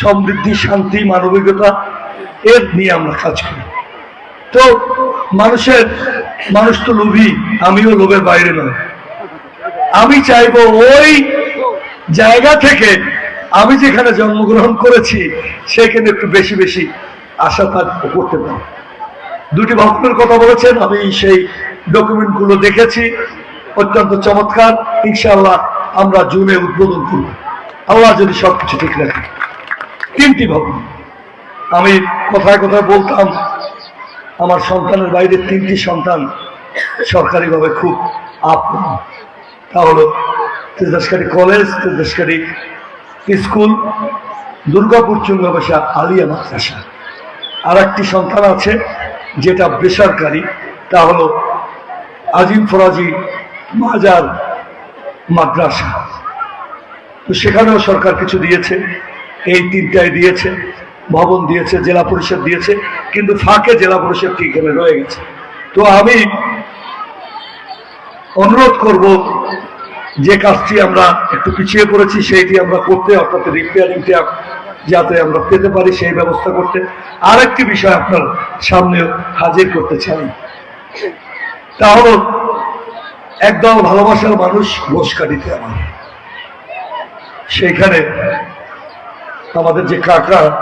সমৃদ্ধি, শান্তি, মানবিকতা, এর নিয়ে আমরা কাজ করি। তো মানুষের, মানুষ তো লোভী, আমিও লোভের বাইরে নয় আমি চাইব ওই জায়গা থেকে আমি যেখানে জন্মগ্রহণ করেছি, সেখানে একটু বেশি বেশি আশা তার করতে পারি। দুটি ভক্তের কথা বলেছেন, আমি সেই ডকুমেন্টগুলো দেখেছি, অত্যন্ত চমৎকার। ইনশাআল্লাহ আমরা জুনে উদ্বোধন করব। আল্লাহ যদি সবকিছু ঠিক রাখে। তিনটি ভবন আমি কথায় কথায় বলতাম, আমার সন্তানের বাইরে তিনটি সন্তান সরকারিভাবে খুব আপ তা হলো তেজস্কারী কলেজ তেজস্কারী স্কুল, দুর্গাপুর চুঙ্গাবাসা, আলিয়া মাদ্রাসা। আর একটি সন্তান আছে যেটা বেসরকারি, তা হলো আজিম ফরাজি মাজার মাদ্রাসা। তো সেখানেও সরকার কিছু দিয়েছে। এই তিনটায় দিয়েছে, ভবন দিয়েছে, জেলা পরিষদ দিয়েছে, কিন্তু ফাঁকে জেলা পরিষদটি এখানে রয়ে গেছে। তো আমি অনুরোধ করব, যে কাজটি আমরা একটু পিছিয়ে পড়েছি, সেইটি আমরা করতে, অর্থাৎ রিপেয়ারিংটা যাতে আমরা পেতে পারি সেই ব্যবস্থা করতে। আরেকটি বিষয় আপনার সামনে হাজির করতে চাই। তা হলো একদম ভালোবাসার মানুষ ঘোষকাঠিতে আমার। সেইখানে আমাদের যে কাকা